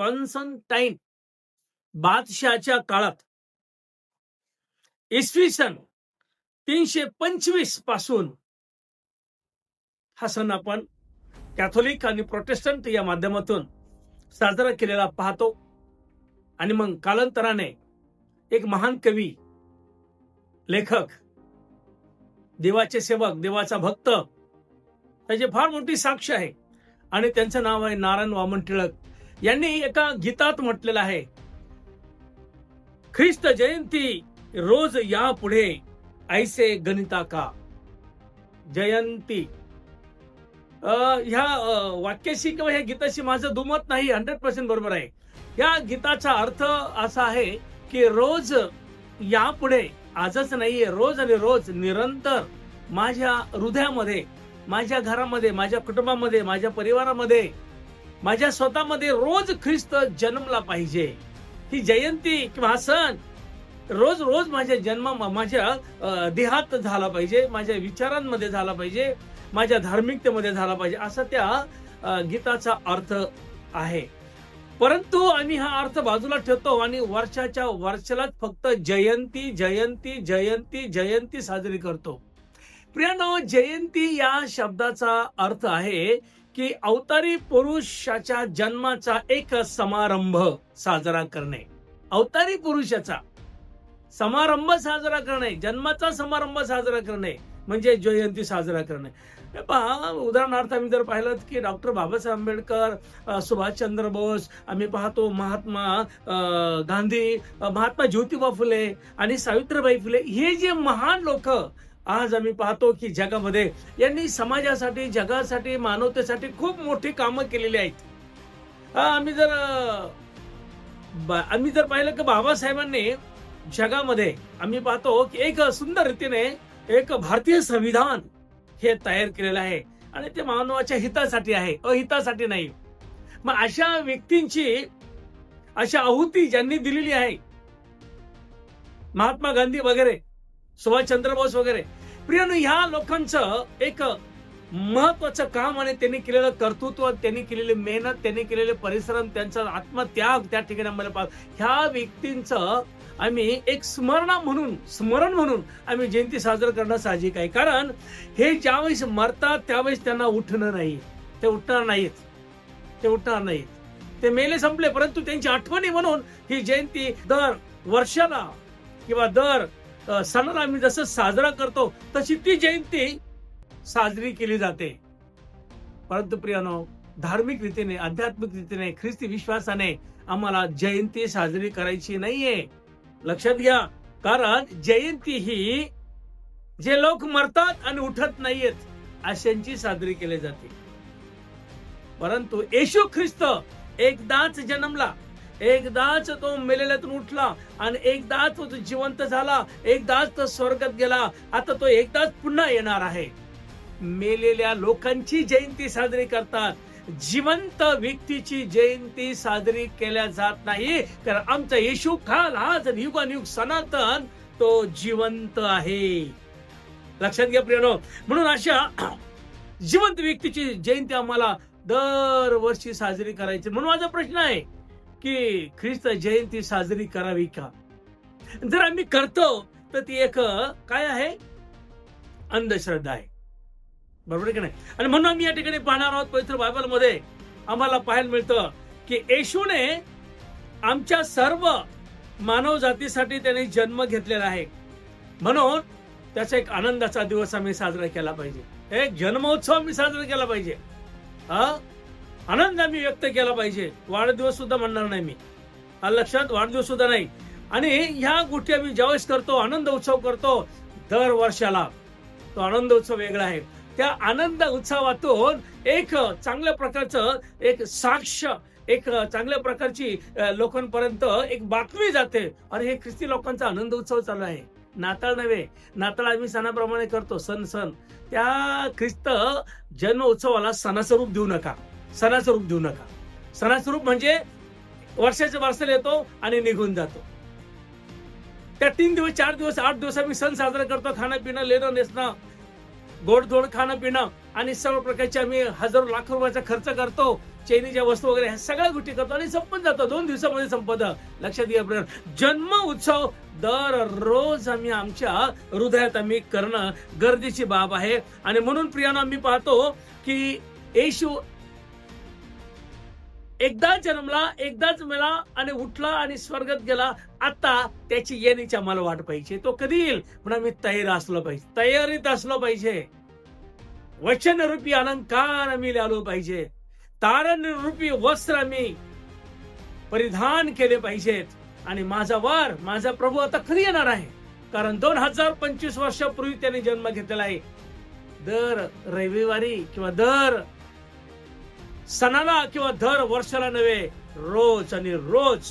कॉन्स्टंटाईन बादशाच्या काळात. इसवी सन तीनशे पंचवीसपासून हा सण आपण कॅथोलिक आणि प्रोटेस्टंट या माध्यमातून साजरा केलेला पाहतो. आणि मग कालांतराने एक महान कवी लेखक देवाचे सेवक देवाचा भक्त त्याची फार मोठी साक्ष आहे. आणि त्यांचं नाव आहे नारायण वामन टिळक. यांनी एका गीतात म्हटलेलं आहे ख्रिस्त जयंती रोज या पुढे ऐसे गणिता का? जयंती. ह्या वाक्याशी किंवा ह्या गीताशी माझं दुमत नाही हंड्रेड पर्सेंट बरोबर आहे. या गीताचा अर्थ असा आहे की रोज यापुढे आजच नाहीये रोज आणि रोज निरंतर माझ्या हृदयामध्ये माझ्या घरामध्ये माझ्या कुटुंबामध्ये माझ्या परिवारामध्ये माझ्या स्वतःमध्ये रोज ख्रिस्त जन्मला पाहिजे. ही जयंती किंवा हा सण रोज रोज माझ्या जन्म माझ्या देहात झाला पाहिजे माझ्या विचारांमध्ये झाला पाहिजे माझ्या धार्मिकतेमध्ये झाला पाहिजे असा त्या गीताचा अर्थ आहे. परंतु आम्ही हा अर्थ बाजूला ठेवतो आणि वर्षाच्या वर्षालाच फक्त जयंती जयंती जयंती जयंती साजरी करतो. प्रियानो जयंती या शब्दाचा अर्थ आहे की अवतारी पुरुषाच्या जन्माचा एक समारंभ साजरा करणे. अवतारी पुरुषाचा समारंभ साजरा करणे जन्माचा समारंभ साजरा करणे म्हणजे जयंती साजरा करणे. पहा उदाहरणार्थ आम्ही जर पाहिलं की डॉक्टर बाबासाहेब आंबेडकर सुभाषचंद्र बोस आम्ही पाहतो महात्मा गांधी महात्मा ज्योतिबा फुले आणि सावित्रीबाई फुले. हे जे महान लोक आज आम्ही पाहतो की जगामध्ये यांनी समाजासाठी जगासाठी मानवतेसाठी खूप मोठी कामं केलेली आहेत. आम्ही जर आम्ही जर पाहिलं की बाबासाहेबांनी जगामध्ये आम्ही पाहतो की एक सुंदर रीतीने एक भारतीय संविधान हे तयार केलेलं आहे. आणि ते मानवाच्या हितासाठी आहे अहितासाठी नाही. मग अशा व्यक्तींची अशा आहुती ज्यांनी दिलेली आहे महात्मा गांधी वगैरे सुभाषचंद्र बोस वगैरे. प्रियानो ह्या लोकांचं एक महत्वाचं काम आणि त्यांनी केलेलं कर्तृत्व त्यांनी केलेली मेहनत त्यांनी केलेले परिश्रम त्यांचा आत्मत्याग त्या ठिकाणी आम्हाला पाहतो ह्या व्यक्तींचं आम्ही एक स्मरणा म्हणून स्मरण म्हणून आम्ही जयंती साजरा करणं साहजिक आहे. कारण हे ज्यावेळेस मरतात त्यावेळेस त्यांना उठणं नाही. ते उठणार नाहीत. ते उठणार नाहीत. ते मेले संपले परंतु त्यांची आठवणी म्हणून ही जयंती दर वर्षाला किंवा दर सणाला आम्ही जसं साजरा करतो तशी ती जयंती साजरी केली जाते. परंतु प्रियानो धार्मिक रीतीने आध्यात्मिक रीतीने ख्रिस्ती विश्वासाने आम्हाला जयंती साजरी करायची नाहीये. लक्षात घ्या कारण जयंती ही जे लोक मरतात आणि उठत नाहीयेत अशांची साजरी केली जाते. परंतु येशू ख्रिस्त एकदाच जन्मला. एकदाच तो मेलेल्यातून उठला आणि एकदाच तो जिवंत झाला एकदाच तो स्वर्गात गेला. आता तो एकदाच पुन्हा येणार आहे. मेलेल्या लोकांची जयंती साजरी करतात. जिवंत व्यक्तीची जयंती साजरी केल्या जात नाही. कारण आमचा येशू काल आज आणि युगानुयुग सनातन तो जिवंत आहे. लक्षात घ्या प्रियनो. म्हणून अशा जिवंत व्यक्तीची जयंती आम्हाला दरवर्षी साजरी करायची. म्हणून माझा प्रश्न आहे की ख्रिस्त जयंती साजरी करावी का? जर आम्ही करतो तर ती एक काय आहे? अंधश्रद्धा आहे. बरोबर की नाही? आणि म्हणून आम्ही या ठिकाणी पाहणार आहोत पवित्र बायबलमध्ये आम्हाला पाहायला मिळतं की येशूने आमच्या सर्व मानव जातीसाठी त्याने जन्म घेतलेला आहे. म्हणून त्याचा एक आनंदाचा दिवस आम्ही साजरा केला पाहिजे. एक जन्मोत्सव आम्ही साजरा केला पाहिजे. हा? आनंद आम्ही व्यक्त केला पाहिजे. वाढदिवस सुद्धा म्हणणार नाही मी. लक्षात वाढदिवस सुद्धा नाही. आणि ह्या गोष्टी आम्ही ज्यावेळेस करतो आनंद उत्सव करतो दर वर्षाला. तो आनंद उत्सव वेगळा आहे. त्या आनंद उत्सवातून एक चांगल्या प्रकारचं एक साक्ष एक चांगल्या प्रकारची लोकांपर्यंत एक बातमी जाते. अरे हे ख्रिस्ती लोकांचा आनंद उत्सव चालू आहे. नाताळ नव्हे. नाताळ आम्ही सणाप्रमाणे करतो सण सण. त्या ख्रिस्त जन्म उत्सवाला सणाचं रूप देऊ नका. सणाचं रूप देऊ नका. सणाचं रूप म्हणजे वर्षाच्या वर्षाला येतो आणि निघून जातो. त्या तीन दिवस चार दिवस आठ दिवस आम्ही सण साजरा करतो खाणं पिणं लेणं नेसणं गोडधोड खाणं पिणं आणि सर्व प्रकारचे आम्ही हजारो लाखो रुपयाचा खर्च करतो. चैनीच्या वस्तू वगैरे ह्या सगळ्या गोष्टी करतो आणि संपत जातो. दोन दिवसामध्ये संपत. लक्षात घ्या जन्म उत्सव दररोज आम्ही आमच्या हृदयात आम्ही करणं गरजेची बाब आहे. आणि म्हणून प्रियानं आम्ही पाहतो की येशू एकदा जन्मला एकदाच मेला आणि उठला आणि स्वर्गात गेला आता त्याची येण्याची आम्हाला वाट पाहिजे. तो कधी येईल? म्हणून आम्ही तयार असलो पाहिजे. तयारीत असलो पाहिजे. वचनरूपी अलंकार आम्ही आलो पाहिजे. तारण रूपी वस्त्र आम्ही परिधान केले पाहिजेत. आणि माझा वार माझा प्रभू आता कधी येणार आहे? कारण दोन हजार पंचवीस वर्षापूर्वी त्याने जन्म घेतलेला आहे. दर रविवारी किंवा दर सणाला किंवा दर वर्षाला नव्हे रोज आणि रोज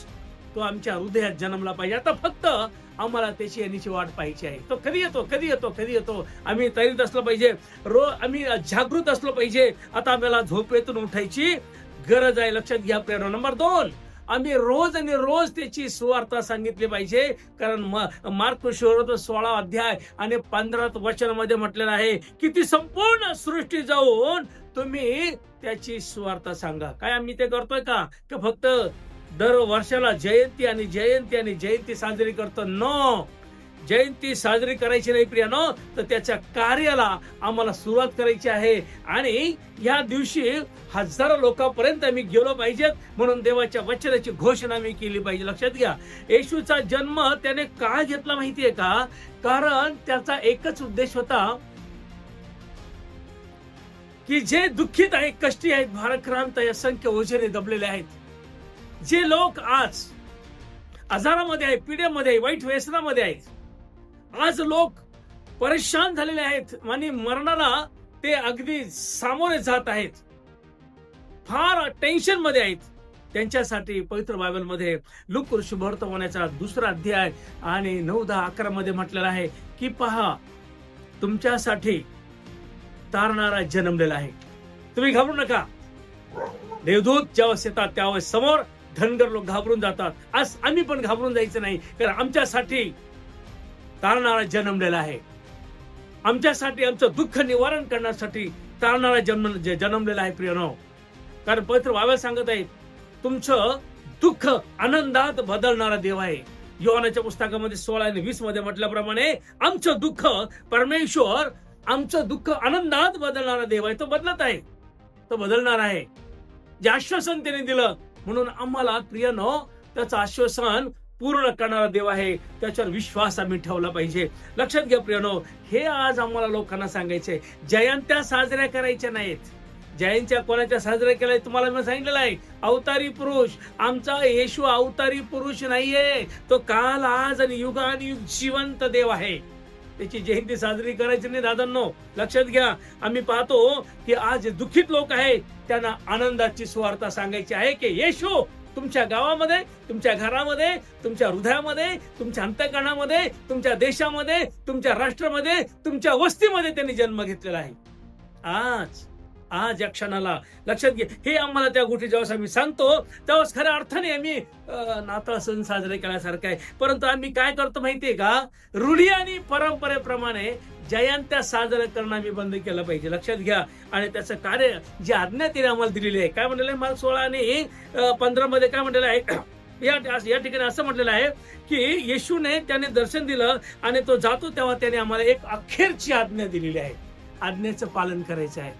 तो आमच्या हृदयात जन्मला पाहिजे. आता फक्त आम्हाला त्याची येण्याची वाट पाहिजे आहे. तो कधी येतो कधी येतो कधी येतो? आम्ही तयारीत असलं पाहिजे. रो आम्ही जागृत असलं पाहिजे. आता आम्हाला झोपेतून उठायची गरज आहे. लक्षात घ्या प्रेरणा नंबर दोन आम्ही रोज आणि रोज त्याची सुवार्ता सांगितली पाहिजे. कारण मार्क शोरत सोळा अध्याय आणि पंधरा वचनामध्ये म्हटलेलं आहे की ती संपूर्ण सृष्टी जाऊन तुम्ही त्याची स्वार्थ सांगा. काय आम्ही ते करतोय का फक्त दर वर्षाला जयंती आणि जयंती आणि जयंती साजरी करतो? नो. जयंती साजरी करायची नाही प्रियानो. तर त्याच्या कार्याला आम्हाला सुरुवात करायची आहे. आणि या दिवशी हजारो लोकांपर्यंत आम्ही गेलो पाहिजेत. म्हणून देवाच्या वचनाची घोषणा आम्ही केली पाहिजे. लक्षात घ्या. येशूचा जन्म त्याने का घेतला माहितीये का? कारण त्याचा एकच उद्देश होता. की जे दुःखित आहेत कष्टी आहेत भारक्रांत संख्य ओझेने दबलेले आहेत. जे लोक आज आजारामध्ये आहे पिढ्यामध्ये आहे वाईट व्यसनामध्ये आहेत आज लोक परेशान झालेले आहेत आणि मरणाला ते अगदी सामोरे जात आहेत. फार टेन्शनमध्ये आहेत. त्यांच्यासाठी पवित्र बायबलमध्ये लुक शुभवर्तमानाचा दुसरा अध्याय आणि नऊ दहा अकरा मध्ये म्हटलेला आहे की पहा तुमच्यासाठी तारणारा जन्मलेला आहे. तुम्ही घाबरू नका. देवदूत ज्यावेळेस येतात त्यावेळेस समोर धनगर लोक घाबरून जातात. आज आम्ही पण घाबरून जायचं नाही कारण आमच्यासाठी तारणारा जन्मलेला आहे. आमच्यासाठी आमचं दुःख निवारण करण्यासाठी तारणारा जन्म जन्मलेला आहे प्रियनो. कारण पवित्र वाव्या सांगत आहे तुमचं दुःख आनंदात बदलणारा देव आहे. योहानाच्या पुस्तकामध्ये सोळा आणि वीसमध्ये म्हटल्याप्रमाणे आमचं दुःख परमेश्वर आमचं दुःख आनंदात बदलणारा देव आहे तो बदलत आहे. तो बदलणार आहे. जे आश्वासन त्याने दिलं म्हणून आम्हाला प्रियनो त्याचं आश्वासन पूर्ण करणारा देव आहे. त्याच्यावर विश्वास आम्ही ठेवला पाहिजे. लक्षात घ्या प्रियनो हे आज आम्हाला लोकांना सांगायचे जयंत्या साजऱ्या करायच्या नाहीत. जयंत्या कोणाच्या साजऱ्या केल्या तुम्हाला मी सांगितलेलं आहे? अवतारी पुरुष. आमचा येशू अवतारी पुरुष नाहीये. तो काल आज आणि युगानुयुग जिवंत देव आहे. त्याची जयंती साजरी करायची नाही दादांनो. लक्षात घ्या आम्ही पाहतो की आज दुःखित लोक आहे त्यांना आनंदाची सुवार्ता सांगायची आहे की येशो तुमच्या गावामध्ये तुमच्या घरामध्ये तुमच्या हृदयामध्ये तुमच्या अंतकरणामध्ये तुमच्या देशामध्ये तुमच्या राष्ट्रामध्ये तुमच्या वस्तीमध्ये त्यांनी जन्म घेतलेला आहे. आज आज या क्षणाला लक्षात घे. हे आम्हाला त्या गोष्टी जेव्हा आम्ही सांगतो तेव्हाच खऱ्या अर्थाने आम्ही नाताळ सण साजरे केल्यासारखं आहे. परंतु आम्ही काय करतो माहितीये का? रूढी आणि परंपरेप्रमाणे जयंत्या साजरा करणं आम्ही बंद केलं पाहिजे. लक्षात घ्या. आणि त्याचं कार्य जी आज्ञा तिने आम्हाला दिलेली आहे. काय म्हणलेलं आहे मार्ग सोळा आणि पंधरा मध्ये काय म्हणलेलं आहे? या या ठिकाणी असं म्हटलेलं आहे की येशूने त्याने दर्शन दिलं आणि तो जातो तेव्हा त्याने आम्हाला एक अखेरची आज्ञा दिलेली आहे. आज्ञेचं पालन करायचं आहे.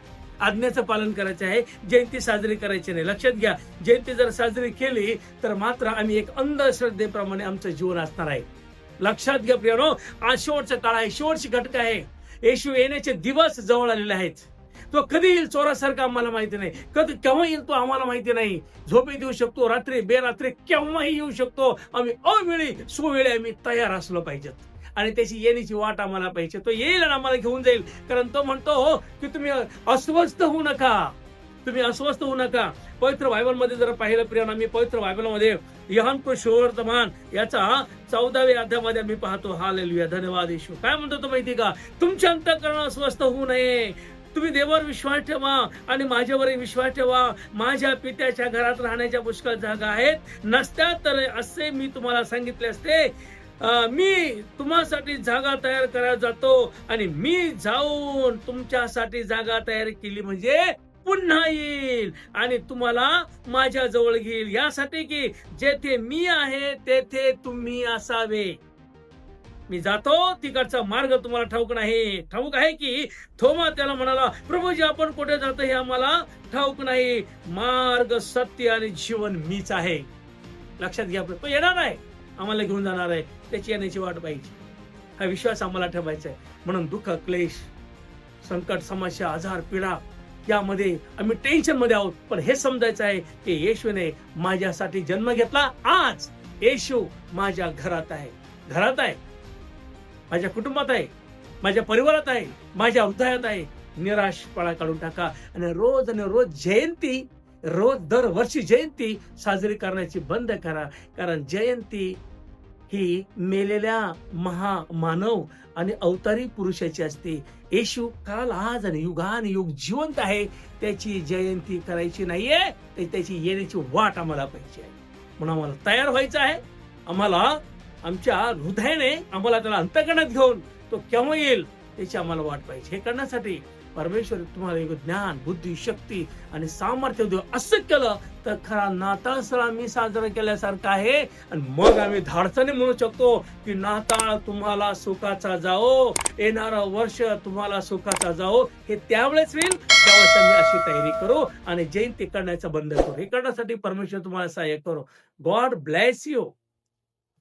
आज्ञेचं पालन करायचं आहे. जयंती साजरी करायची नाही. लक्षात घ्या जयंती जर साजरी केली तर मात्र आम्ही एक अंधश्रद्धेप्रमाणे आमचं जीवन असणार आहे. लक्षात घ्या प्रियानो आज शेवटचा काळ आहे. शेवटची घटक आहे. येशू येण्याचे दिवस जवळ आलेले आहेत. तो कधी येईल चोरासारखा आम्हाला माहिती नाही. कधी केव्हा येईल तो आम्हाला माहिती नाही. झोपेत येऊ शकतो रात्री बेरात्री केव्हाही येऊ शकतो. आम्ही अवेळी सुवेळी आम्ही तयार असलो पाहिजेत. आणि त्याची येण्याची वाट आम्हाला पाहिजे. तो येईल आणि आम्हाला घेऊन जाईल. कारण तो म्हणतो हो, की तुम्ही अस्वस्थ होऊ नका. तुम्ही अस्वस्थ होऊ नका. पवित्र बायबलमध्ये जर पाहिलं प्रियाना आम्ही पवित्र बायबलमध्ये यहान वर्तमान याचा चौदाव्या अध्यामध्ये आम्ही पाहतो. हा धन्यवाद येशू. काय म्हणतो तो माहिती का? तुमच्या अंतकरण अस्वस्थ होऊ नये. तुम्ही देवावर विश्वास ठेवा आणि माझ्यावरही विश्वास ठेवा. माझ्या पित्याच्या घरात राहण्याच्या पुष्कळ जागा आहेत. नसत्या तर असे मी तुम्हाला सांगितले असते. मी तुम्हासाठी जागा तयार करायला जातो आणि मी जाऊन तुमच्यासाठी जागा तयार केली म्हणजे पुन्हा येईल. आणि तुम्हाला माझ्या जवळ घेईल. यासाठी की जेथे मी आहे तेथे तुम्ही असावे. मी जातो तिकडचा मार्ग तुम्हाला ठाऊक नाही. ठाऊक आहे की थोमा त्याला म्हणाला प्रभूजी आपण कुठे जातो हे आम्हाला ठाऊक नाही. मार्ग सत्य आणि जीवन मीच आहे. लक्षात घ्या तो येणार आहे. आम्हाला घेऊन जाणार आहे. त्याची येण्याची वाट पाहिजे हा विश्वास आम्हाला ठेवायचा आहे म्हणून दुःख क्लेश संकट समस्या आजार पीडा यामध्ये आम्ही टेन्शनमध्ये आहोत. पण हे समजायचं आहे की येशूने माझ्यासाठी जन्म घेतला. आज येशू माझ्या घरात आहे. घरात आहे. माझ्या कुटुंबात आहे. माझ्या परिवारात आहे. माझ्या हृदयात आहे. निराशपणा काढून टाका. आणि रोज आणि रोज जयंती रोज दरवर्षी जयंती साजरी करण्याची बंद करा. कारण जयंती ही मेलेल्या महामानव आणि अवतारी पुरुषाची असते. येशू काल आज आणि युगान युग जिवंत आहे. त्याची जयंती करायची नाहीये तर त्याची येण्याची वाट आम्हाला पाहिजे आहे. म्हणून आम्हाला तयार व्हायचं आहे. आम्हाला आमच्या हृदयाने आम्हाला त्याला अंतकरणात घेऊन तो केव्हा येईल त्याची आम्हाला वाट पाहिजे. हे करण्यासाठी परमेश्वर तुम्हाला एक ज्ञान बुद्धी शक्ती आणि सामर्थ्य देऊ असं केलं तर खरा नाताळ सण आम्ही साजरा केल्यासारखा आहे. आणि मग आम्ही धाडसाने म्हणू शकतो की नाताळ तुम्हाला सुखाचा जाओ येणारा वर्ष तुम्हाला सुखाचा जाओ हे त्यावेळेस होईल. त्यावेळेस आम्ही अशी तयारी करू आणि जयंती करण्याचं बंद करू. हे करण्यासाठी परमेश्वर तुम्हाला सहाय्य करू. God bless you.